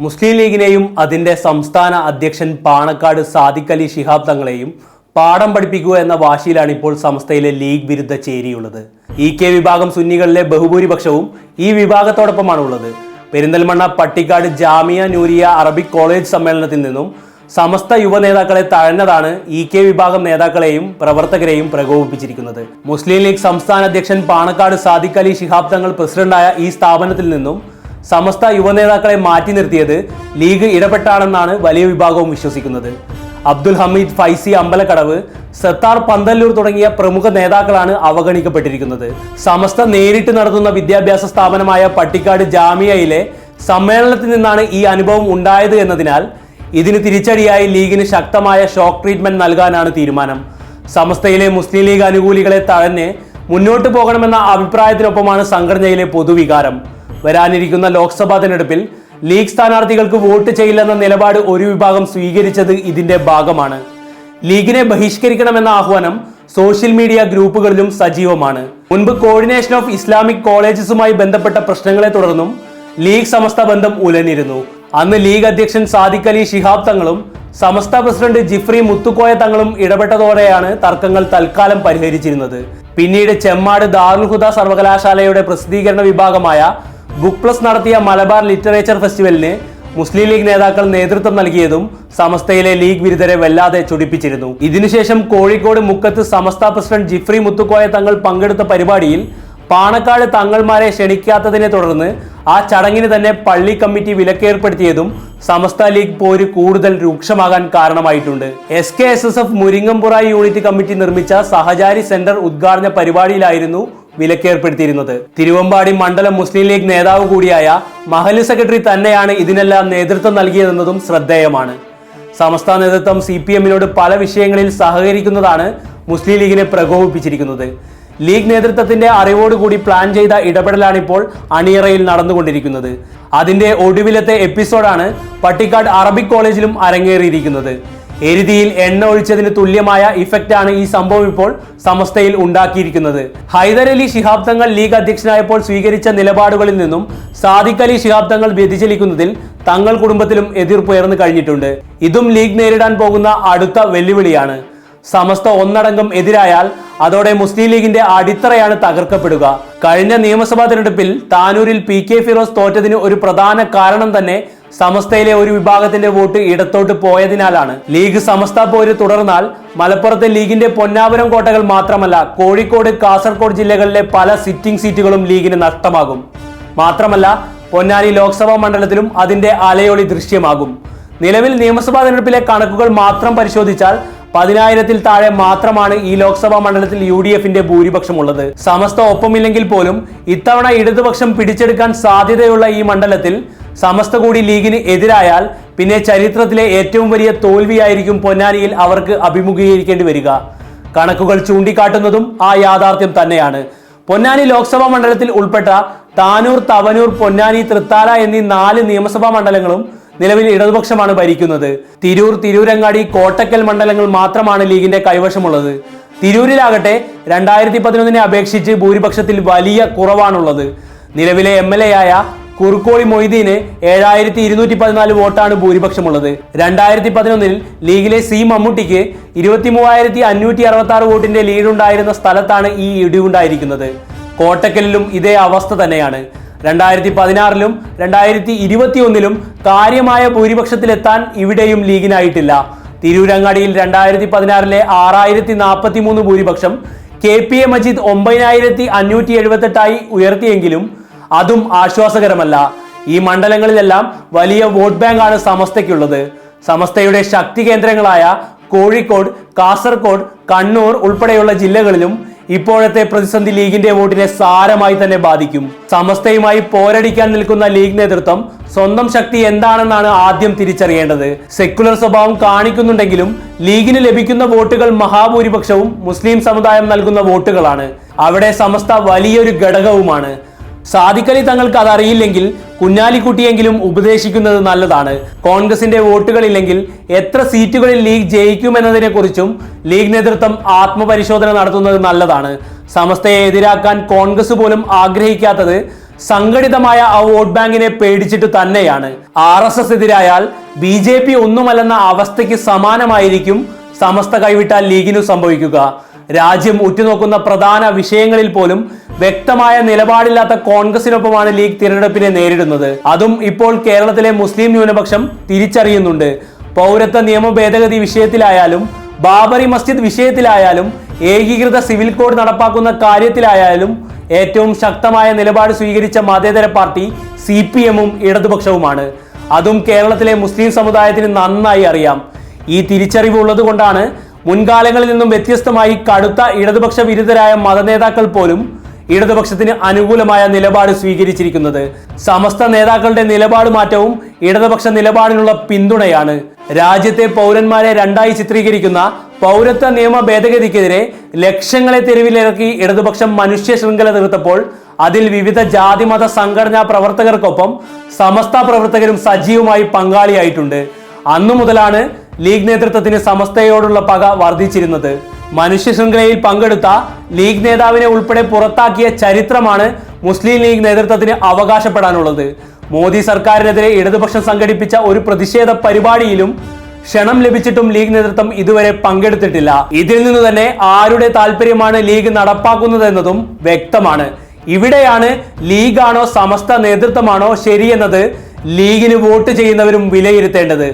മുസ്ലിം ലീഗിനെയും അതിന്റെ സംസ്ഥാന അധ്യക്ഷൻ പാണക്കാട് സാദിഖ് അലി ശിഹാബ് തങ്ങളെയും പാഠം പഠിപ്പിക്കുക എന്ന വാശിയിലാണ് ഇപ്പോൾ സംസ്ഥയിലെ ലീഗ് വിരുദ്ധ ചേരിയുള്ളത്. ഇ കെ വിഭാഗം സുന്നികളിലെ ബഹുഭൂരിപക്ഷവും ഈ വിഭാഗത്തോടൊപ്പമാണ് ഉള്ളത്. പെരിന്തൽമണ്ണ പട്ടിക്കാട് ജാമിയ നൂരിയ അറബിക് കോളേജ് സമ്മേളനത്തിൽ നിന്നും സമസ്ത യുവ നേതാക്കളെ തഴഞ്ഞതാണ് ഇ കെ വിഭാഗം നേതാക്കളെയും പ്രവർത്തകരെയും പ്രകോപിപ്പിച്ചിരിക്കുന്നത്. മുസ്ലിം ലീഗ് സംസ്ഥാന അധ്യക്ഷൻ പാണക്കാട് സാദിഖ് അലി ശിഹാബ് തങ്ങൾ പ്രസിഡന്റായ ഈ സ്ഥാപനത്തിൽ നിന്നും സമസ്ത യുവനേതാക്കളെ മാറ്റി നിർത്തിയത് ലീഗ് ഇടപെട്ടാണെന്നാണ് വലിയ വിഭാഗവും വിശ്വസിക്കുന്നത്. അബ്ദുൽ ഹമീദ് ഫൈസി അമ്പലക്കടവ് സത്താർ പന്തല്ലൂർ തുടങ്ങിയ പ്രമുഖ നേതാക്കളാണ് അവഗണിക്കപ്പെട്ടിരിക്കുന്നത്. സമസ്ത നേരിട്ട് നടത്തുന്ന വിദ്യാഭ്യാസ സ്ഥാപനമായ പട്ടിക്കാട് ജാമിയയിലെ സമ്മേളനത്തിൽ നിന്നാണ് ഈ അനുഭവം ഉണ്ടായത് എന്നതിനാൽ ഇതിന് തിരിച്ചടിയായി ലീഗിന് ശക്തമായ ഷോക്ക് ട്രീറ്റ്മെന്റ് നൽകാനാണ് തീരുമാനം. സമസ്തയിലെ മുസ്ലിം ലീഗ് അനുകൂലികളെ തഴഞ്ഞ് മുന്നോട്ട് പോകണമെന്ന അഭിപ്രായത്തിനൊപ്പമാണ് സംഘടനയിലെ പൊതുവികാരം. വരാനിരിക്കുന്ന ലോക്സഭാ തെരഞ്ഞെടുപ്പിൽ ലീഗ് സ്ഥാനാർത്ഥികൾക്ക് വോട്ട് ചെയ്യില്ലെന്ന നിലപാട് ഒരു വിഭാഗം സ്വീകരിച്ചത് ഇതിന്റെ ഭാഗമാണ്. ലീഗിനെ ബഹിഷ്കരിക്കണമെന്ന ആഹ്വാനം സോഷ്യൽ മീഡിയ ഗ്രൂപ്പുകളിലും സജീവമാണ്. മുൻപ് കോർഡിനേഷൻ ഓഫ് ഇസ്ലാമിക് കോളേജസുമായി ബന്ധപ്പെട്ട പ്രശ്നങ്ങളെ തുടർന്നും ലീഗ് സമസ്ത ബന്ധം ഉലനിരുന്നു അന്ന് ലീഗ് അധ്യക്ഷൻ സാദിഖ് അലി ഷിഹാബ് തങ്ങളും സമസ്ത പ്രസിഡന്റ് ജിഫ്രി മുത്തുക്കോയ തങ്ങളും ഇടപെട്ടതോടെയാണ് തർക്കങ്ങൾ തൽക്കാലം പരിഹരിച്ചിരുന്നത്. പിന്നീട് ചെമ്മാട് ദാറുൽ ഹുദ സർവകലാശാലയുടെ പ്രസിദ്ധീകരണ വിഭാഗമായ ബുക്ക് പ്ലസ് നടത്തിയ മലബാർ ലിറ്ററേച്ചർ ഫെസ്റ്റിവലിന് മുസ്ലിം ലീഗ് നേതാക്കൾ നേതൃത്വം നൽകിയതും സമസ്തയിലെ ലീഗ് വിരുദ്ധരെ വല്ലാതെ ചൊടിപ്പിച്ചിരുന്നു. ഇതിനുശേഷം കോഴിക്കോട് മുക്കത്ത് സമസ്ത പ്രസിഡന്റ് ജിഫ്രി മുത്തുക്കോയ തങ്ങൾ പങ്കെടുത്ത പരിപാടിയിൽ പാണക്കാട് തങ്ങൾമാരെ ക്ഷണിക്കാത്തതിനെ തുടർന്ന് ആ ചടങ്ങിന് തന്നെ പള്ളി കമ്മിറ്റി വിലക്കേർപ്പെടുത്തിയതും സമസ്ത ലീഗ് പോര് കൂടുതൽ രൂക്ഷമാകാൻ കാരണമായിട്ടുണ്ട്. S K S S F Muringampura unit committee നിർമ്മിച്ച സഹചാരി സെന്റർ ഉദ്ഘാടന പരിപാടിയിലായിരുന്നു വിലക്കേർപ്പെടുത്തിയിരുന്നത്. തിരുവമ്പാടി മണ്ഡലം മുസ്ലിം ലീഗ് നേതാവ് കൂടിയായ മഹൽ സെക്രട്ടറി തന്നെയാണ് ഇതിനെല്ലാം നേതൃത്വം നൽകിയതെന്നതും ശ്രദ്ധേയമാണ്. സമസ്ത നേതൃത്വം സി പി എമ്മിനോട് പല വിഷയങ്ങളിൽ സഹകരിക്കുന്നതാണ് മുസ്ലിം ലീഗിനെ പ്രകോപിപ്പിച്ചിരിക്കുന്നത്. ലീഗ് നേതൃത്വത്തിന്റെ അറിവോടുകൂടി പ്ലാൻ ചെയ്ത ഇടപെടലാണിപ്പോൾ അണിയറയിൽ നടന്നുകൊണ്ടിരിക്കുന്നത്. അതിന്റെ ഒടുവിലത്തെ എപ്പിസോഡാണ് പട്ടിക്കാട് അറബിക് കോളേജിലും അരങ്ങേറിയിരിക്കുന്നത്. എരുതിയിൽ എണ്ണ ഒഴിച്ചതിന് തുല്യമായ ഇഫക്റ്റ് ആണ് ഈ സംഭവം ഇപ്പോൾ സമസ്തയിൽ ഉണ്ടാക്കിയിരിക്കുന്നത്. ഹൈദർ അലി ശിഹാബ് തങ്ങൾ ലീഗ് അധ്യക്ഷനായപ്പോൾ സ്വീകരിച്ച നിലപാടുകളിൽ നിന്നും സാദിഖ് അലി ശിഹാബ് തങ്ങൾ വ്യതിചലിക്കുന്നതിൽ തങ്ങൾ കുടുംബത്തിലും എതിർപ്പുയർന്നു കഴിഞ്ഞിട്ടുണ്ട്. ഇതും ലീഗ് നേരിടാൻ പോകുന്ന അടുത്ത വെല്ലുവിളിയാണ്. സമസ്ത ഒന്നടങ്കം എതിരായാൽ അതോടെ മുസ്ലിം ലീഗിന്റെ അടിത്തറയാണ് തകർക്കപ്പെടുക. കഴിഞ്ഞ നിയമസഭാ തെരഞ്ഞെടുപ്പിൽ താനൂരിൽ പി കെ ഫിറോസ് തോറ്റതിന് ഒരു പ്രധാന കാരണം തന്നെ സമസ്തയിലെ ഒരു വിഭാഗത്തിന്റെ വോട്ട് ഇടത്തോട്ട് പോയതിനാലാണ്. ലീഗ് സമസ്ത പോര് തുടർന്നാൽ മലപ്പുറത്തെ ലീഗിന്റെ പൊന്നാപുരം കോട്ടകൾ മാത്രമല്ല കോഴിക്കോട് കാസർകോട് ജില്ലകളിലെ പല സിറ്റിംഗ് സീറ്റുകളും ലീഗിന് നഷ്ടമാകും. മാത്രമല്ല പൊന്നാനി ലോക്സഭാ മണ്ഡലത്തിലും അതിന്റെ അലയൊളി ദൃശ്യമാകും. നിലവിൽ നിയമസഭാ തെരഞ്ഞെടുപ്പിലെ കണക്കുകൾ മാത്രം പരിശോധിച്ചാൽ പതിനായിരത്തിൽ താഴെ മാത്രമാണ് ഈ ലോക്സഭാ മണ്ഡലത്തിൽ യു ഡി എഫിന്റെ ഭൂരിപക്ഷമുള്ളത്. സമസ്ത ഒപ്പമില്ലെങ്കിൽ പോലും ഇത്തവണ ഇടതുപക്ഷം പിടിച്ചെടുക്കാൻ സാധ്യതയുള്ള ഈ മണ്ഡലത്തിൽ സമസ്ത കൂടി ലീഗിന് എതിരായാൽ പിന്നെ ചരിത്രത്തിലെ ഏറ്റവും വലിയ തോൽവിയായിരിക്കും പൊന്നാനിയിൽ അവർക്ക് അഭിമുഖീകരിക്കേണ്ടി വരിക. കണക്കുകൾ ചൂണ്ടിക്കാട്ടുന്നതും ആ യാഥാർത്ഥ്യം തന്നെയാണ്. പൊന്നാനി ലോക്സഭാ മണ്ഡലത്തിൽ ഉൾപ്പെട്ട താനൂർ തവനൂർ പൊന്നാനി തൃത്താല എന്നീ നാല് നിയമസഭാ മണ്ഡലങ്ങളും നിലവിൽ ഇടതുപക്ഷമാണ് ഭരിക്കുന്നത്. തിരൂർ തിരൂരങ്ങാടി കോട്ടക്കൽ മണ്ഡലങ്ങൾ മാത്രമാണ് ലീഗിന്റെ കൈവശമുള്ളത്. തിരൂരിലാകട്ടെ രണ്ടായിരത്തി പതിനൊന്നിനെ അപേക്ഷിച്ച് ഭൂരിപക്ഷത്തിൽ വലിയ കുറവാണുള്ളത്. നിലവിലെ എം എൽ എ ആയ കുറുക്കോളി മൊയ്തീന് ഏഴായിരത്തി ഇരുന്നൂറ്റി പതിനാല് വോട്ടാണ് ഭൂരിപക്ഷമുള്ളത്. രണ്ടായിരത്തി പതിനൊന്നിൽ ലീഗിലെ സി മമ്മൂട്ടിക്ക് ഇരുപത്തി മൂവായിരത്തി അഞ്ഞൂറ്റി അറുപത്തി ആറ് വോട്ടിന്റെ ലീഡുണ്ടായിരുന്ന സ്ഥലത്താണ് ഈ ഇടിവുണ്ടായിരിക്കുന്നത്. കോട്ടക്കലിലും ഇതേ അവസ്ഥ തന്നെയാണ്. രണ്ടായിരത്തി പതിനാറിലും രണ്ടായിരത്തി ഇരുപത്തി ഒന്നിലും കാര്യമായ ഭൂരിപക്ഷത്തിലെത്താൻ ഇവിടെയും ലീഗിനായിട്ടില്ല. തിരൂരങ്ങാടിയിൽ രണ്ടായിരത്തി പതിനാറിലെ ആറായിരത്തി നാൽപ്പത്തി മൂന്ന് ഭൂരിപക്ഷം കെ പി എ മജീദ് ഒമ്പതിനായിരത്തി അഞ്ഞൂറ്റി എഴുപത്തെട്ടായി ഉയർത്തിയെങ്കിലും അതും ആശ്വാസകരമല്ല. ഈ മണ്ഡലങ്ങളിലെല്ലാം വലിയ വോട്ട് ബാങ്കാണ് സമസ്തയ്ക്കുള്ളത്. സമസ്തയുടെ ശക്തി കേന്ദ്രങ്ങളായ കോഴിക്കോട് കാസർഗോഡ് കണ്ണൂർ ഉൾപ്പെടെയുള്ള ജില്ലകളിലും ഇപ്പോഴത്തെ പ്രതിസന്ധി ലീഗിന്റെ വോട്ടിനെ സാരമായി തന്നെ ബാധിക്കും. സമസ്തയുമായി പോരടിക്കാൻ നിൽക്കുന്ന ലീഗ് നേതൃത്വം സ്വന്തം ശക്തി എന്താണെന്നാണ് ആദ്യം തിരിച്ചറിയേണ്ടത്. സെക്യുലർ സ്വഭാവം കാണിക്കുന്നുണ്ടെങ്കിലും ലീഗിന് ലഭിക്കുന്ന വോട്ടുകൾ മഹാഭൂരിപക്ഷവും മുസ്ലിം സമുദായം നൽകുന്ന വോട്ടുകളാണ്. അവിടെ സമസ്ത വലിയൊരു ഘടകവുമാണ്. സാദിഖലി തങ്ങൾക്ക് അതറിയില്ലെങ്കിൽ കുഞ്ഞാലിക്കുട്ടിയെങ്കിലും ഉപദേശിക്കുന്നത് നല്ലതാണ്. കോൺഗ്രസിന്റെ വോട്ടുകളില്ലെങ്കിൽ എത്ര സീറ്റുകളിൽ ലീഗ് ജയിക്കുമെന്നതിനെ കുറിച്ചും ലീഗ് നേതൃത്വം ആത്മപരിശോധന നടത്തുന്നത് നല്ലതാണ്. സമസ്തയെ എതിരാക്കാൻ കോൺഗ്രസ് പോലും ആഗ്രഹിക്കാത്തത് സംഘടിതമായ ആ വോട്ട് ബാങ്കിനെ പേടിച്ചിട്ട് തന്നെയാണ്. ആർ എസ് എസ് എതിരായാൽ ബി ജെ പി ഒന്നുമല്ലെന്ന അവസ്ഥയ്ക്ക് സമാനമായിരിക്കും സമസ്ത കൈവിട്ടാൽ ലീഗിനു സംഭവിക്കുക. രാജ്യം ഉറ്റുനോക്കുന്ന പ്രധാന വിഷയങ്ങളിൽ പോലും വ്യക്തമായ നിലപാടില്ലാത്ത കോൺഗ്രസിനൊപ്പമാണ് ലീഗ് തിരഞ്ഞെടുപ്പിനെ നേരിടുന്നത്. അതും ഇപ്പോൾ കേരളത്തിലെ മുസ്ലിം ന്യൂനപക്ഷം തിരിച്ചറിയുന്നുണ്ട്. പൗരത്വ നിയമ ഭേദഗതി വിഷയത്തിലായാലും ബാബറി മസ്ജിദ് വിഷയത്തിലായാലും ഏകീകൃത സിവിൽ കോഡ് നടപ്പാക്കുന്ന കാര്യത്തിലായാലും ഏറ്റവും ശക്തമായ നിലപാട് സ്വീകരിച്ച മതേതര പാർട്ടി സി പി എമ്മും ഇടതുപക്ഷവുമാണ്. അതും കേരളത്തിലെ മുസ്ലിം സമുദായത്തിന് നന്നായി അറിയാം. ഈ തിരിച്ചറിവ് ഉള്ളതുകൊണ്ടാണ് മുൻകാലങ്ങളിൽ നിന്നും വ്യത്യസ്തമായി കടുത്ത ഇടതുപക്ഷ വിരുദ്ധരായ മതനേതാക്കൾ പോലും ഇടതുപക്ഷത്തിന് അനുകൂലമായ നിലപാട് സ്വീകരിച്ചിരിക്കുന്നത്. സമസ്ത നേതാക്കളുടെ നിലപാട് മാറ്റവും ഇടതുപക്ഷ നിലപാടിനുള്ള പിന്തുണയാണ്. രാജ്യത്തെ പൗരന്മാരെ രണ്ടായി ചിത്രീകരിക്കുന്ന പൗരത്വ നിയമ ഭേദഗതിക്കെതിരെ ലക്ഷങ്ങളെ തെരുവിലിറക്കി ഇടതുപക്ഷം മനുഷ്യ ശൃംഖല തീർത്തപ്പോൾ അതിൽ വിവിധ ജാതിമത സംഘടനാ പ്രവർത്തകർക്കൊപ്പം സമസ്ത പ്രവർത്തകരും സജീവമായി പങ്കാളിയായിട്ടുണ്ട്. അന്നു മുതലാണ് ലീഗ് നേതൃത്വത്തിന് സമസ്തയോടുള്ള പക വർദ്ധിച്ചിരുന്നത്. മനുഷ്യ ശൃംഖലയിൽ പങ്കെടുത്ത ലീഗ് നേതാവിനെ ഉൾപ്പെടെ പുറത്താക്കിയ ചരിത്രമാണ് മുസ്ലിം ലീഗ് നേതൃത്വത്തിന് അവകാശപ്പെടാനുള്ളത്. മോദി സർക്കാരിനെതിരെ ഇടതുപക്ഷം സംഘടിപ്പിച്ച ഒരു പ്രതിഷേധ പരിപാടിയിലും ക്ഷണം ലഭിച്ചിട്ടും ലീഗ് നേതൃത്വം ഇതുവരെ പങ്കെടുത്തിട്ടില്ല. ഇതിൽ നിന്ന് തന്നെ ആരുടെ താല്പര്യമാണ് ലീഗ് നടപ്പാക്കുന്നതെന്നതും വ്യക്തമാണ്. ഇവിടെയാണ് ലീഗാണോ സമസ്ത നേതൃത്വമാണോ ശരിയെന്നത് ലീഗിന് വോട്ട് ചെയ്യുന്നവരും വിലയിരുത്തേണ്ടത്.